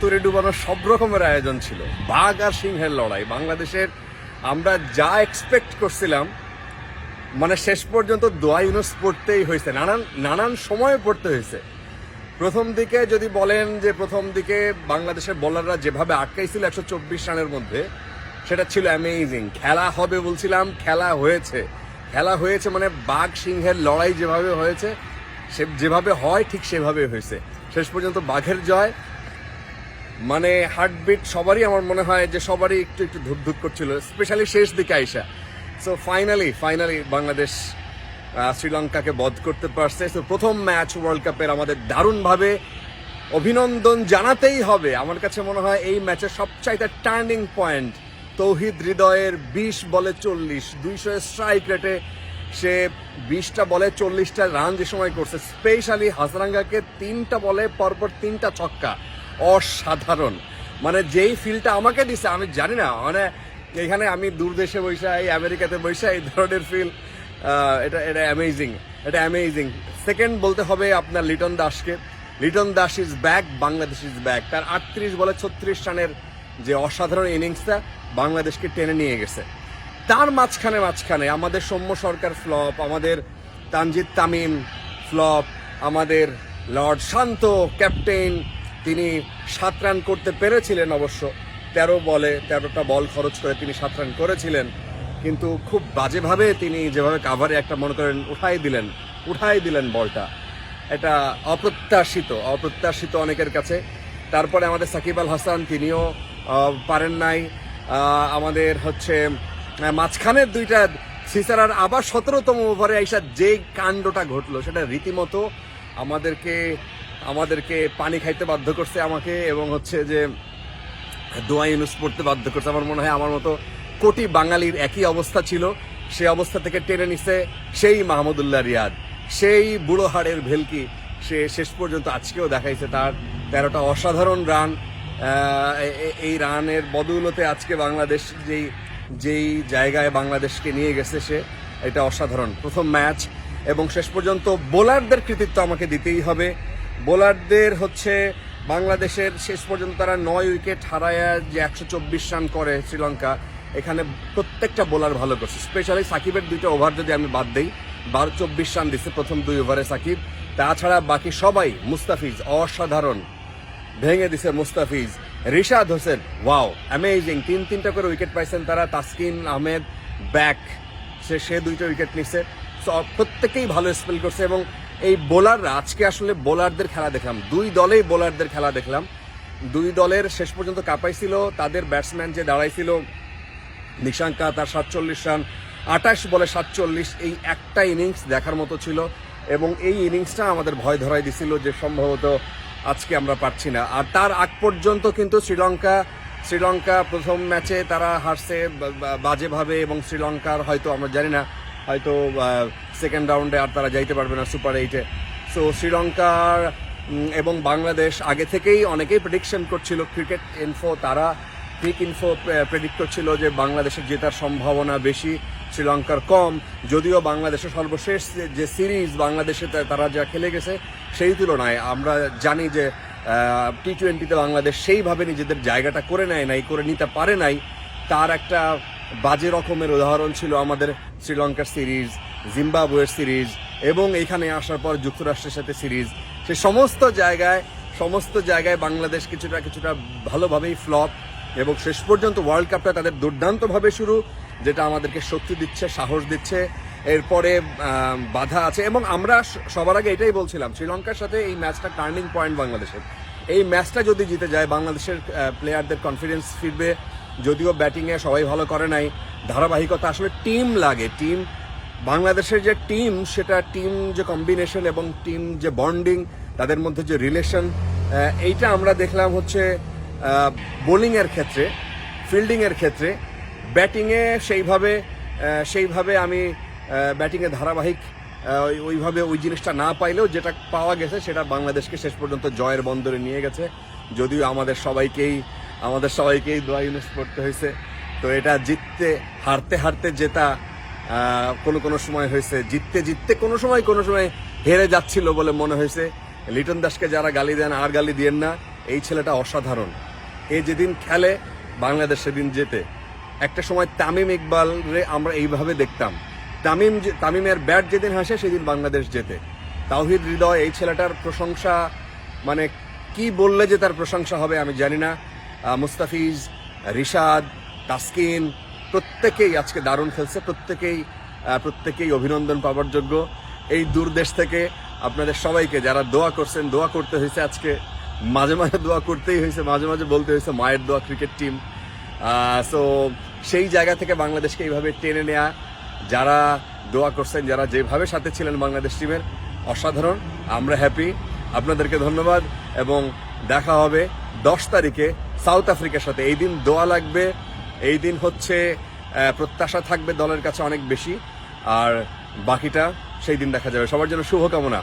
তুরে ডুবানোর সব রকমের আয়োজন ছিল। বাঘ আর সিংহের লড়াই। বাংলাদেশের আমরা যা এক্সপেক্ট করছিলাম মানে শেষ পর্যন্ত দোয়া ইউনুস পড়তেই হয়েছে। নানান নানান সময়ে পড়তে হয়েছে। প্রথম দিকে যদি বলেন যে প্রথম দিকে বাংলাদেশের বোলাররা যেভাবে আটকাইছিল একশো চব্বিশ রানের মধ্যে, সেটা ছিল অ্যামেজিং খেলা হবে বলছিলাম, খেলা হয়েছে। খেলা হয়েছে মানে বাঘ, সিংহের লড়াই যেভাবে হয়েছে, সে, যেভাবে হয় ঠিক সেভাবে হয়েছে। শেষ পর্যন্ত বাঘের জয় মানে হার্টবিট সবারই আমার মনে হয় যে সবারই একটু একটু ধুক করছিল স্পেশালি শেষ দিকে আইসা সো ফাইনালি ফাইনালি বাংলাদেশ শ্রীলঙ্কাকে বধ করতে পারছে। তো প্রথম ম্যাচ ওয়ার্ল্ড কাপের আমাদের দারুণভাবে অভিনন্দন জানাতেই হবে। আমার কাছে মনে হয় এই ম্যাচের সবচাইতে টার্নিং পয়েন্ট তৌহিদ হৃদয়ের বিশ বলে চল্লিশ। দুইশো স্ট্রাইক রেটে সে বিশটা বলে চল্লিশটা রান যে সময় করছে স্পেশালি হাসরাঙ্গাকে তিনটা বলে পরপর তিনটা ছক্কা। অসাধারণ। মানে যেই ফিলটা আমাকে দিছে, আমি জানি না মানে এখানে আমি দূর দেশে বৈশা এই আমেরিকাতে বৈশা এই ধরনের ফিল এটা এটা অ্যামেজিং এটা অ্যামেজিং সেকেন্ড বলতে হবে আপনার লিটন দাসকে। Liton Das is back Bangladesh is back তার আটত্রিশ বলে ছত্রিশ রানের যে অসাধারণ ইনিংসটা বাংলাদেশকে টেনে নিয়ে গেছে। তার মাঝখানে মাঝখানে আমাদের সৌম্য সরকার ফ্লপ আমাদের তানজিদ তামিম ফ্লপ আমাদের লর্ড শান্ত ক্যাপ্টেন তিনি সাত রান করতে পেরেছিলেন অবশ্য। তেরো বলে, তেরোটা বল খরচ করে তিনি সাত রান করেছিলেন। কিন্তু খুব বাজেভাবে তিনি যেভাবে কাভারে একটা, মনে করেন, উঠাই দিলেন উঠাই দিলেন বলটা। এটা অপ্রত্যাশিত অপ্রত্যাশিত অনেকের কাছে। তারপরে আমাদের সাকিব আল হাসান, তিনিও পারেন নাই। আমাদের হচ্ছে মাঝখানের দুইটা সিসারার আবার সতেরোতম ওভারে আইসা যে কাণ্ডটা ঘটলো, সেটা রীতিমতো আমাদেরকে আমাদেরকে পানি খাইতে বাধ্য করছে আমাকে এবং হচ্ছে যে দোয়া ইউনুস পড়তে বাধ্য করছে। আমার মনে হয় আমার মতো কোটি বাঙালির একই অবস্থা ছিল। সে অবস্থা থেকে টেনে নিছে সেই মাহমুদুল্লাহ রিয়াদ। সেই বুড়ো হাড়ের ভেলকি সে শেষ পর্যন্ত আজকেও দেখাইছে তার তেরোটা অসাধারণ রান। এই রানের বদৌলতে আজকে বাংলাদেশ যেই যেই জায়গায় বাংলাদেশকে নিয়ে গেছে সে, এটা অসাধারণ। প্রথম ম্যাচ এবং শেষ পর্যন্ত বোলারদের কৃতিত্ব আমাকে দিতেই হবে। বোলারদের হচ্ছে বাংলাদেশের শেষ পর্যন্ত তারা নয় উইকেট হারায় যে একশো চব্বিশ রান করে শ্রীলঙ্কা। এখানে প্রত্যেকটা বোলার ভালো করছে। স্পেশালি সাকিবের দুইটা ওভার যদি আমি বাদ দিই, বারো চব্বিশ রান দিছে প্রথম দুই ওভারে সাকিব। তাছাড়া বাকি সবাই মুস্তাফিজ, অসাধারণ। ভেঙে দিছে মুস্তাফিজ। রিশাদ হোসেন ওয়াও অ্যামেজিং তিন তিনটা করে উইকেট পাইছেন তারা। তাসকিন আহমেদ ব্যাক সে সে দুইটা উইকেট নিচ্ছে প্রত্যেকেই ভালো স্পেল করছে এবং এই বোলাররা আজকে আসলে বোলারদের খেলা দেখলাম। দুই দলেই বোলারদের খেলা দেখলাম। দুই দলের শেষ পর্যন্ত কাঁপাইছিল, তাদের ব্যাটসম্যান যে দাঁড়াইছিল, নিশাঙ্কা তার সাতচল্লিশ রান আঠাশ বলে সাতচল্লিশ, এই একটা ইনিংস দেখার মতো ছিল এবং এই ইনিংসটা আমাদের ভয় ধরাই দিছিল যে সম্ভবত আজকে আমরা পারছি না। আর তার আগ পর্যন্ত কিন্তু শ্রীলঙ্কা শ্রীলঙ্কা প্রথম ম্যাচে তারা হারছে বাজেভাবে এবং শ্রীলঙ্কার হয়তো, আমরা জানি না, হয়তো সেকেন্ড রাউন্ডে আর তারা যাইতে পারবে না সুপার এইটে সো শ্রীলঙ্কার এবং বাংলাদেশ, আগে থেকেই অনেকেই প্রেডিকশন করছিল ক্রিকেট ইনফো তারা ক্রিক ইনফো প্রেডিক্ট করছিল যে বাংলাদেশের জেতার সম্ভাবনা বেশি, শ্রীলঙ্কার কম। যদিও বাংলাদেশের সর্বশেষ যে- সিরিজ বাংলাদেশে তারা যা খেলে গেছে, সেই তুলনায় আমরা জানি যে টি টোয়েন্টিতে বাংলাদেশ সেইভাবে নিজেদের জায়গাটা করে নেয় নাই, করে নিতে পারে নাই। তার একটা বাজে রকমের উদাহরণ ছিল আমাদের শ্রীলঙ্কার সিরিজ জিম্বাবুয়ের সিরিজ এবং এখানে আসার পর যুক্তরাষ্ট্রের সাথে সিরিজ। সে সমস্ত জায়গায় সমস্ত জায়গায় বাংলাদেশ কিছুটা কিছুটা ভালোভাবেই ফ্লপ এবং শেষ পর্যন্ত ওয়ার্ল্ড কাপটা তাদের দুর্দান্তভাবে শুরু, যেটা আমাদেরকে শক্তি দিচ্ছে, সাহস দিচ্ছে, এরপরে বাধা আছে এবং আমরা সবার আগে এটাই বলছিলাম, শ্রীলঙ্কার সাথে এই ম্যাচটা টার্নিং পয়েন্ট বাংলাদেশের। এই ম্যাচটা যদি জিতে যায়, বাংলাদেশের প্লেয়ারদের কনফিডেন্স ফিরবে, যদিও ব্যাটিংয়ে সবাই ভালো করে নাই, ধারাবাহিকতা আসলে টিম লাগে টিম বাংলাদেশের যে টিম সেটা টিম যে কম্বিনেশন এবং টিম যে বন্ডিং তাদের মধ্যে যে রিলেশন এইটা আমরা দেখলাম হচ্ছে বোলিং এর ক্ষেত্রে ফিল্ডিং এর ক্ষেত্রে। ব্যাটিংয়ে সেইভাবে সেইভাবে আমি ব্যাটিংয়ে ধারাবাহিক ওই- ওইভাবে ওই জিনিসটা না পাইলেও যেটা পাওয়া গেছে, সেটা বাংলাদেশকে শেষ পর্যন্ত জয়ের বন্দরে নিয়ে গেছে। যদিও আমাদের সবাইকেই আমাদের সবাইকেই দোয়া ইউনিস করতে হয়েছে। তো এটা জিততে, হারতে হারতে জেতা কোনো কোনো সময় হয়েছে, জিততে জিততে কোনো সময় কোনো সময় হেরে যাচ্ছিল বলে মনে হয়েছে। লিটন দাসকে যারা গালি দেন, আর গালি দিয়েন না, এই ছেলেটা অসাধারণ। এ যেদিন খেলে, বাংলাদেশ সেদিন যেতে একটা সময় তামিম ইকবাল রে আমরা এইভাবে দেখতাম। তামিম তামিমের ব্যাট যেদিন হাসে, সেদিন বাংলাদেশ যেতে তাওহিদ হৃদয়, এই ছেলেটার প্রশংসা মানে কি বললে যে তার প্রশংসা হবে আমি জানি না। মুস্তাফিজ, রিশাদ, তাসকিন প্রত্যেকেই আজকে দারুণ খেলছে, প্রত্যেকেই প্রত্যেকেই অভিনন্দন পাওয়ার যোগ্য। এই দূর দেশ থেকে আপনাদের সবাইকে যারা দোয়া করছেন, দোয়া করতে হয়েছে আজকে, মাঝে মাঝে দোয়া করতেই হয়েছে, মাঝে মাঝে বলতে হয়েছে মায়ের দোয়া, ক্রিকেট টিম। সো সেই জায়গা থেকে বাংলাদেশকে এইভাবে টেনে নেয়া, যারা দোয়া করছেন, যারা যেভাবে সাথে ছিলেন বাংলাদেশ টিমের, অসাধারণ। আমরা হ্যাপি আপনাদেরকে ধন্যবাদ এবং দেখা হবে দশ তারিখে সাউথ আফ্রিকার সাথে। এই দিন দোয়া লাগবে এই দিন হচ্ছে প্রত্যাশা থাকবে দলের কাছে অনেক বেশি, আর বাকিটা সেই দিন দেখা যাবে। সবার জন্য শুভকামনা।